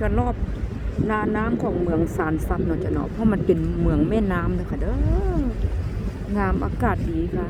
ก็รอบนาน้ำของเมืองสารซับเนาะจ้ะเนาะเพราะมันเป็นเมืองแม่น้ำนะคะเด้องามอากาศดีค่ะ